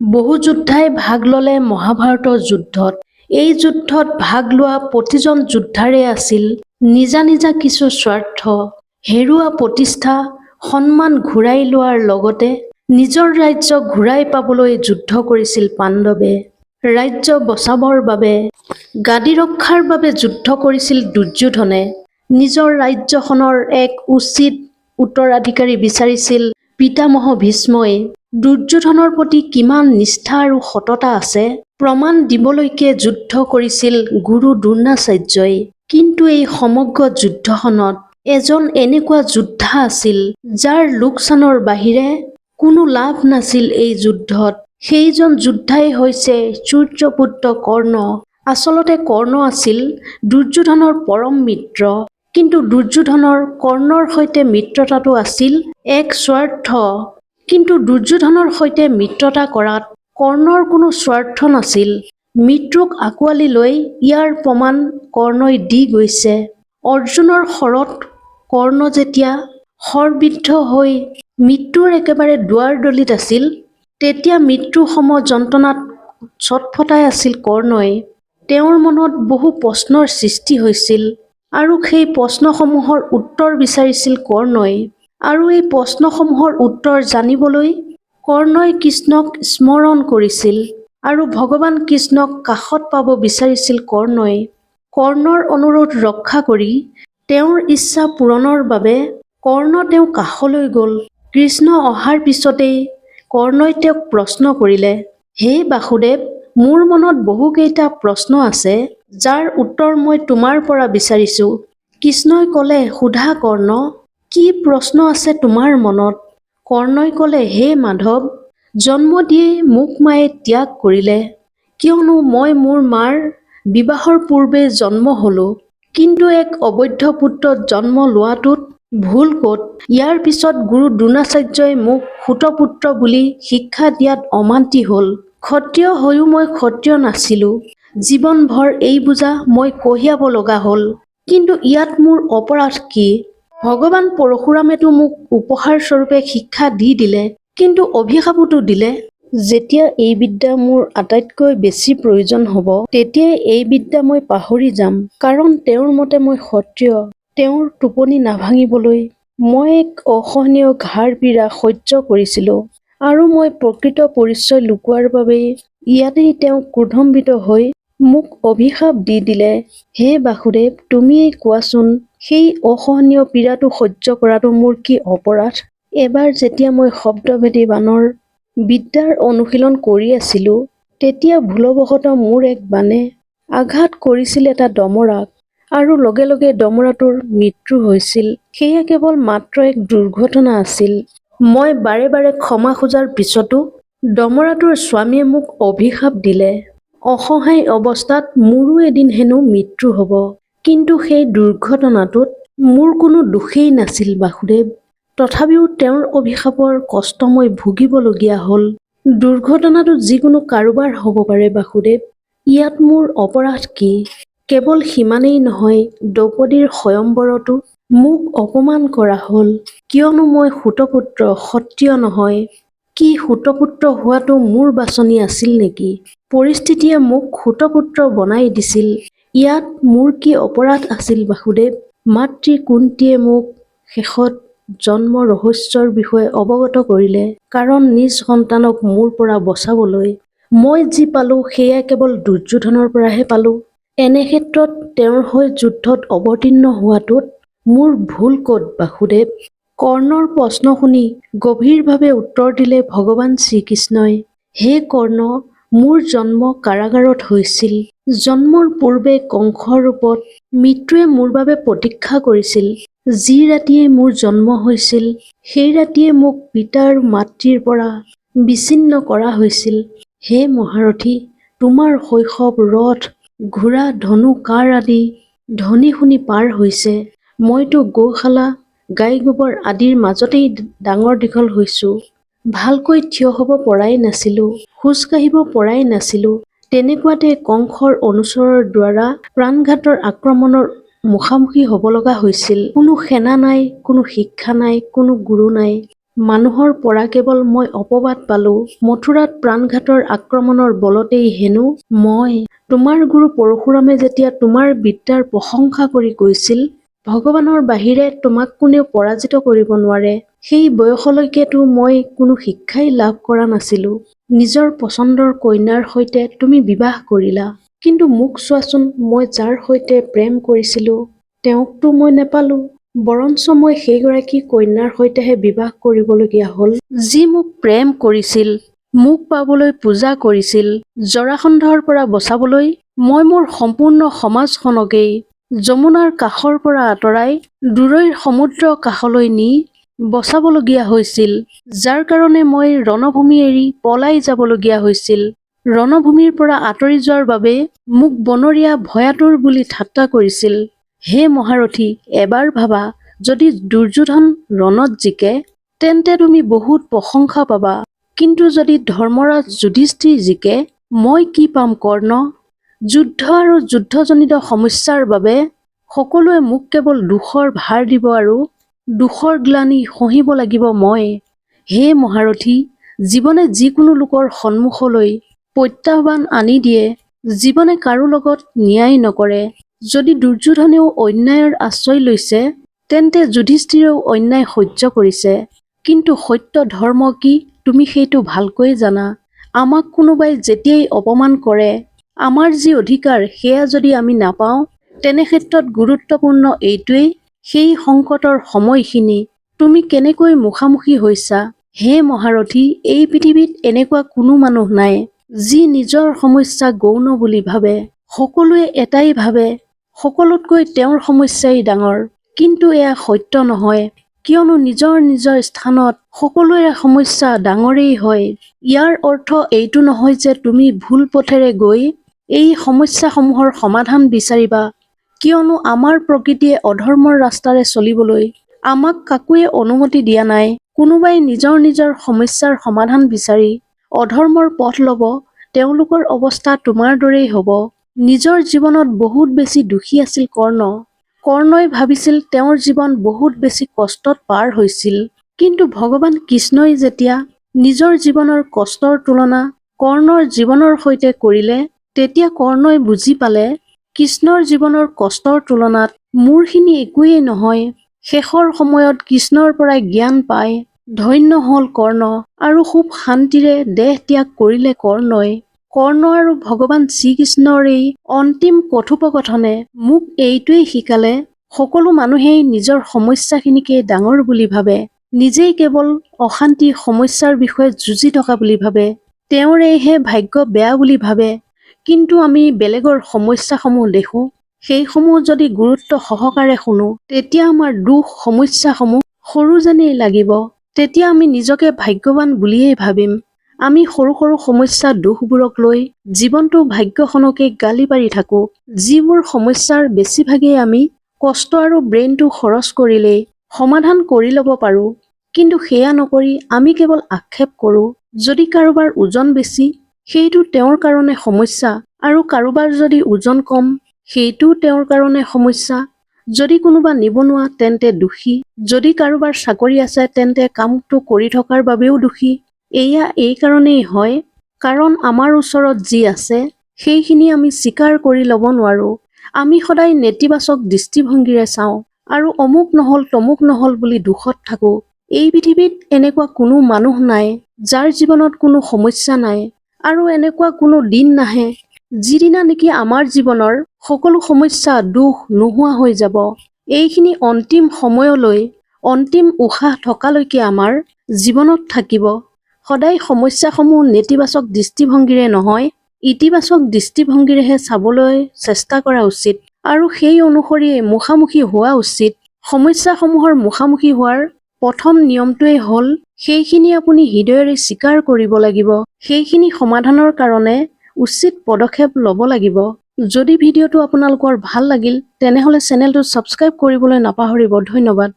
বহু যোদ্ধাই ভাগ ল'লে মহাভাৰতৰ যুদ্ধত। এই যুদ্ধত ভাগ লোৱা প্ৰতিজন যোদ্ধাৰে আছিল নিজা নিজা কিছু স্বাৰ্থ হেৰুৱা প্ৰতিষ্ঠা সন্মান ঘূৰাই লোৱাৰ লগতে নিজৰ ৰাজ্য ঘূৰাই পাবলৈ যুদ্ধ কৰিছিল পাণ্ডৱে। ৰাজ্য বচাবৰ বাবে গাদী ৰক্ষাৰ বাবে যুদ্ধ কৰিছিল দুৰ্যোধনে। নিজৰ ৰাজ্যখনৰ এক উচিত উত্তৰাধিকাৰী বিচাৰিছিল পিতামহ ভীষ্মই দুৰ্যোধনৰ প্ৰতি কিমান নিষ্ঠা আৰু সততা আছে, প্ৰমাণ দিবলৈকে যুদ্ধ কৰিছিল গুৰু দ্ৰোণাচাৰ্যই। কিন্তু এই সমগ্ৰ যুদ্ধখনত এজন এনেকুৱা যোদ্ধা আছিল, যাৰ লোকচানৰ বাহিৰে কোনো লাভ নাছিল এই যুদ্ধত। সেইজন যোদ্ধাই হৈছে সূৰ্যপুত্ৰ কৰ্ণ। আচলতে কৰ্ণ আছিল দুৰ্যোধনৰ পৰম মিত্ৰ। কিন্তু দুৰ্যোধনৰ কৰ্ণৰ সৈতে মিত্ৰতাটো আছিল এক স্বাৰ্থ। কিন্তু দুৰ্যোধনৰ সৈতে মিত্ৰতা কৰাত কৰ্ণৰ কোনো স্বাৰ্থ নাছিল। মৃত্যুক আঁকোৱালি লৈ ইয়াৰ প্ৰমাণ কৰ্ণই দি গৈছে। অৰ্জুনৰ শৰত কৰ্ণ যেতিয়া শৰবিদ্ধ হৈ মৃত্যুৰ একেবাৰে দুৱাৰদলিত আছিল তেতিয়া মৃত্যু সম যন্ত্ৰণাত ছটফটাই আছিল কৰ্ণই। তেওঁৰ মনত বহু প্ৰশ্নৰ সৃষ্টি হৈছিল। আৰু সেই প্ৰশ্নসমূহৰ উত্তৰ বিচাৰিছিল কৰ্ণই। আৰু এই প্ৰশ্নসমূহৰ উত্তৰ জানিবলৈ কৰ্ণই কৃষ্ণক স্মৰণ কৰিছিল আৰু ভগৱান কৃষ্ণক কাষত পাব বিচাৰিছিল কৰ্ণই। কৰ্ণৰ অনুৰোধ ৰক্ষা কৰি তেওঁৰ ইচ্ছা পূৰণৰ বাবে কৰ্ণ তেওঁ কাষলৈ গল। কৃষ্ণ অহাৰ পিছতেই কৰ্ণই তেওঁক প্ৰশ্ন কৰিলে হে বাসুদেৱ মোৰ মনত বহুকেইটা প্ৰশ্ন আছে। যাৰ উত্তৰ মই তোমাৰ পৰা বিচাৰিছো। কৃষ্ণই কলে সোধা কৰ্ণ কি প্ৰশ্ন আছে তোমাৰ মনত? কৰ্ণই কলে হে মাধৱ জন্ম দিয়েই মোক মায়ে ত্যাগ কৰিলে। কিয়নো মই মোৰ মাৰ বিবাহৰ পূৰ্বে জন্ম হলো। কিন্তু এক অবৈধ পুত্ৰত জন্ম লোৱাটোত ভুল ক'ত? ইয়াৰ পিছত গুৰু দ্ৰোণাচাৰ্যই মোক সুতপুত্ৰ বুলি শিক্ষা দিয়াত অমান্তি হল। ক্ষত্ৰিয় হৈও মই ক্ষত্ৰিয় নাছিলো। জীৱনভৰ এই বোজা মই কঢ়িয়াব লগা হল। কিন্তু ইয়াত মোৰ অপৰাধ কি? ভগৱান পৰশুৰামেতো মোক উপহাৰ স্বৰূপে শিক্ষা দি দিলে, কিন্তু অভিশাপোতো দিলে। যেতিয়া এই বিদ্যা মোৰ আটাইতকৈ বেছি প্ৰয়োজন হ'ব, তেতিয়াই এই বিদ্যা মই পাহৰি যাম। কাৰণ তেওঁৰ মতে মই ক্ষত্ৰিয় তেওঁৰ টোপনি নাভাঙিবলৈ। মই এক অসহনীয় ঘাৰ পীড়া সহ্য কৰিছিলো আৰু মই প্ৰকৃত পৰিচয় লুকুৱাৰ বাবেই ইয়াতেই তেওঁ ক্ৰোধম্বিত হৈ মোক অভিশাপ দি দিলে হে বাসুদেৱ তুমিয়েই কোৱাচোন সেই অসহনীয় পীড়াটো সহ্য কৰাটো মোৰ কি অপৰাধ? এবাৰ যেতিয়া মই শব্দভেদী বাণৰ বিদ্যাৰ অনুশীলন কৰি আছিলো তেতিয়া ভুলবশতঃ মোৰ এক বাণে আঘাত কৰিছিল এটা ডমৰাক আৰু লগে লগে ডমৰাটোৰ মৃত্যু হৈছিল। সেয়া কেৱল মাত্ৰ এক দুৰ্ঘটনা আছিল। মই বাৰে বাৰে ক্ষমা খোজাৰ পিছতো ডমৰাটোৰ স্বামীয়ে মোক অভিশাপ দিলে। অসহায় অৱস্থাত মোৰো এদিন হেনো মৃত্যু হ'ব। কিন্তু সেই দুৰ্ঘটনাটোত মোৰ কোনো দোষেই নাছিল, বাসুদেৱ। তথাপিও তেওঁৰ অভিশাপৰ কষ্ট মই ভুগিবলগীয়া হ'ল। দুৰ্ঘটনাটো যিকোনো কাৰোবাৰ হ'ব পাৰে, বাসুদেৱ। ইয়াত মোৰ অপৰাধ কি? কেৱল সিমানেই নহয়, দ্ৰৌপদীৰ স্বয়ম্বৰতো মোক অপমান কৰা হ'ল। কিয়নো মই সুতপুত্ৰ ক্ষত্ৰিয় নহয়। কি সুতপুত্ৰ হোৱাটো মোৰ বাছনি আছিল নেকি? পৰিস্থিতিয়ে মোক সুতপুত্ৰ বনাই দিছিল। ইয়াত মোৰ কি অপৰাধ আছিল বাসুদেৱ? মাতৃ কুন্তীয়ে মোক শেষত জন্ম ৰহস্যৰ বিষয়ে অৱগত কৰিলে। কাৰণ নিজ সন্তানক মোৰ পৰা বচাবলৈ মই যি পালো সেয়া কেৱল দুৰ্যোধনৰ পৰাহে পালো। এনে ক্ষেত্ৰত তেওঁৰ হৈ যুদ্ধত অৱতীৰ্ণ হোৱাটোত মোৰ ভুল ক'ত বাসুদেৱ? কৰ্ণৰ প্ৰশ্ন শুনি গভীৰভাৱে উত্তৰ দিলে ভগৱান শ্ৰীকৃষ্ণই হে কৰ্ণ মোৰ জন্ম কাৰাগাৰত হৈছিল। জন্মৰ পূৰ্বে কংসৰ ৰূপত মৃত্যুৱে মোৰ বাবে প্ৰতীক্ষা কৰিছিল। যি ৰাতিয়ে মোৰ জন্ম হৈছিল সেই ৰাতিয়ে মোক পিতা আৰু মাতৃৰ পৰা বিচ্ছিন্ন কৰা হৈছিল। হে মহাৰথী তোমাৰ শৈশৱ ৰথ ঘোঁৰা ধনু কাঁড় আদি ধ্বনি শুনি পাৰ হৈছে। মইতো গোশালা গাই গোবৰ আদিৰ মাজতেই ডাঙৰ দীঘল হৈছো। ভালকৈ থিয় হ'ব পৰাই নাছিলো খোজ কাঢ়িব পৰাই নাছিলো। তেনেকুৱাতে কংসৰ অনুচৰৰ দ্বাৰা প্ৰাণঘাতৰ আক্ৰমণৰ মুখামুখি হ'ব লগা হৈছিল। কোনো সেনা নাই কোনো শিক্ষা নাই কোনো গুৰু নাই। মানুহৰ পৰা কেৱল মই অপবাদ পালো। মথুৰাত প্ৰাণঘাতৰ আক্ৰমণৰ বলতেই হেনো মই তোমাৰ গুৰু পৰশুৰামে যেতিয়া তোমাৰ বিদ্যাৰ প্ৰশংসা কৰি কৈছিল ভগৱানৰ বাহিৰে তোমাক কোনেও পৰাজিত কৰিব নোৱাৰে। সেই বয়সলৈকেতো মই কোনো শিক্ষাই লাভ কৰা নাছিলো। নিজৰ পচন্দৰ কন্যাৰ সৈতে তুমি বিবাহ কৰিলা। কিন্তু মোক চোৱাচোন মই যাৰ সৈতে প্ৰেম কৰিছিলো তেওঁকতো মই নেপালো। বৰঞ্চ মই সেইগৰাকী কন্যাৰ সৈতেহে বিবাহ কৰিবলগীয়া হ'ল। যি মোক প্ৰেম কৰিছিল মোক পাবলৈ পূজা কৰিছিল জৰাসন্ধৰ পৰা বচাবলৈ মই মোৰ সম্পূৰ্ণ সমাজখনকেই যমুনাৰ কাষৰ পৰা আঁতৰাই দূৰৈৰ সমুদ্ৰ কাষলৈ নি বচাবলগীয়া হৈছিল যাৰ কাৰণে মই ৰণভূমি এৰি পলাই যাবলগীয়া হৈছিল। ৰণভূমিৰ পৰা আঁতৰি যোৱাৰ বাবে মোক বনৰীয়া ভয়াতুৰ বুলি ঠাট্টা কৰিছিল। হে মহাৰথী এবাৰ ভাবা যদি দুৰ্যোধন ৰণত জিকে তেন্তে তুমি বহুত প্ৰশংসা পাবা। কিন্তু যদি ধৰ্মৰাজ যুধিষ্ঠিৰ জিকে মই কি পাম কৰ্ণ? যুদ্ধ আৰু যুদ্ধজনিত সমস্যাৰ বাবে সকলোৱে মোক কেৱল দুখৰ ভাৰ দিব আৰু দুখৰ গ্লানি সহিব লাগিব মই। হে মহাৰথী, জীৱনে যিকোনো লোকৰ সন্মুখলৈ প্ৰত্যাহ্বান আনি দিয়ে, জীৱনে কাৰো লগত ন্যায় নকৰে। যদি দুৰ্যোধনেও অন্যায়ৰ আশ্ৰয় লৈছে, তেন্তে যুধিষ্ঠিৰেও অন্যায় সহ্য কৰিছে। কিন্তু সত্য ধৰ্ম কি, তুমি সেইটো ভালকৈ জানা। আমাক কোনোবাই যেতিয়াই অপমান কৰে আমাৰ যি অধিকাৰ সেয়া যদি আমি নাপাওঁ তেনে ক্ষেত্ৰত গুৰুত্বপূৰ্ণ এইটোৱেই সেই সংকটৰ সময়খিনি তুমি কেনেকৈ মুখামুখি হৈছা? হে মহাৰথী এই পৃথিৱীত এনেকুৱা কোনো মানুহ নাই যি নিজৰ সমস্যা গৌণ বুলি ভাবে। সকলোৱে এটাই ভাবে সকলোতকৈ তেওঁৰ সমস্যাই ডাঙৰ। কিন্তু এয়া সত্য নহয় কিয়নো নিজৰ নিজৰ স্থানত সকলোৰে সমস্যা ডাঙৰেই হয়। ইয়াৰ অৰ্থ এইটো নহয় যে তুমি ভুল পথেৰে গৈ এই সমস্যাসমূহৰ সমাধান বিচাৰিবা। কিয়নো আমাৰ প্ৰকৃতিয়ে অধৰ্মৰ ৰাস্তাৰে চলিবলৈ আমাক কাকোৱে অনুমতি দিয়া নাই। কোনোবাই নিজৰ নিজৰ সমস্যাৰ সমাধান বিচাৰি অধৰ্মৰ পথ ল'ব তেওঁলোকৰ অৱস্থা তোমাৰ দৰেই হ'ব। নিজৰ জীৱনত বহুত বেছি দুখী আছিল কৰ্ণ। কৰ্ণই ভাবিছিল তেওঁৰ জীৱন বহুত বেছি কষ্টত পাৰ হৈছিল। কিন্তু ভগৱান কৃষ্ণই যেতিয়া নিজৰ জীৱনৰ কষ্টৰ তুলনা কৰ্ণৰ জীৱনৰ সৈতে কৰিলে তেতিয়া কৰ্ণই বুজি পালে কৃষ্ণৰ জীৱনৰ কষ্টৰ তুলনাত মোৰখিনি একোৱেই নহয়। শেষৰ সময়ত কৃষ্ণৰ পৰাই জ্ঞান পাই ধন্য হল কৰ্ণ আৰু খুব শান্তিৰে দেহ ত্যাগ কৰিলে কৰ্ণই। কৰ্ণ আৰু ভগৱান শ্ৰীকৃষ্ণৰ এই অন্তিম কথোপকথনে মোক এইটোৱেই শিকালে সকলো মানুহেই নিজৰ সমস্যাখিনিকে ডাঙৰ বুলি ভাবে নিজেই কেৱল অশান্তি সমস্যাৰ বিষয়ে যুঁজি থকা বুলি ভাবে তেওঁৰ এইহে ভাগ্য বেয়া বুলি ভাবে। কিন্তু আমি বেলেগৰ সমস্যাসমূহ দেখো সেইসমূহ যদি গুৰুত্ব সহকাৰে শুনো তেতিয়া আমাৰ দুখ সমস্যাসমূহ সৰু যেনেই লাগিব তেতিয়া আমি নিজকে ভাগ্যৱান বুলিয়েই ভাবিম। আমি সৰু সৰু সমস্যা দুখবোৰক লৈ জীৱনটো ভাগ্যখনকে গালি পাৰি থাকো। যিবোৰ সমস্যাৰ বেছিভাগেই আমি কষ্ট আৰু ব্ৰেইনটো খৰচ কৰিলেই সমাধান কৰি ল'ব পাৰোঁ। কিন্তু সেয়া নকৰি আমি কেৱল আক্ষেপ কৰোঁ যদি কাৰোবাৰ ওজন বেছি সেইটো তেওঁৰ কাৰণে সমস্যা আৰু কাৰোবাৰ যদি ওজন কম সেইটোও তেওঁৰ কাৰণে সমস্যা। যদি কোনোবা নিবনুৱা তেন্তে দোষী। যদি কাৰোবাৰ চাকৰি আছে তেন্তে কামটো কৰি থকাৰ বাবেও দোষী। এয়া এই কাৰণেই হয় কাৰণ আমাৰ ওচৰত যি আছে সেইখিনি আমি স্বীকাৰ কৰি ল'ব নোৱাৰোঁ। আমি সদায় নেতিবাচক দৃষ্টিভংগীৰে চাওঁ আৰু অমুক নহল তমুক নহল বুলি দুখত থাকো। এই পৃথিৱীত এনেকুৱা কোনো মানুহ নাই যাৰ জীৱনত কোনো সমস্যা নাই। আৰু এনেকুৱা কোনো দিন নাহে যিদিনা নেকি আমাৰ জীৱনৰ সকলো সমস্যা দুখ নোহোৱা হৈ যাব। এইখিনি অন্তিম সময়লৈ অন্তিম উশাহ থকালৈকে আমাৰ জীৱনত থাকিব। সদায় সমস্যাসমূহ নেতিবাচক দৃষ্টিভংগীৰে নহয় ইতিবাচক দৃষ্টিভংগীৰেহে চাবলৈ চেষ্টা কৰা উচিত। আৰু সেই অনুসৰিয়ে মুখামুখি হোৱা উচিত। সমস্যাসমূহৰ মুখামুখি হোৱাৰ প্ৰথম নিয়মটোৱেই হ'ল সেইখিনি আপুনি হৃদয়েৰে স্বীকাৰ কৰিব লাগিব। সেইখিনি সমাধানৰ কাৰণে উচিত পদক্ষেপ ল'ব লাগিব। যদি ভিডিঅ'টো আপোনালোকৰ ভাল লাগিল তেনেহ'লে চেনেলটো ছাবস্ক্ৰাইব কৰিবলৈ নাপাহৰিব। ধন্যবাদ।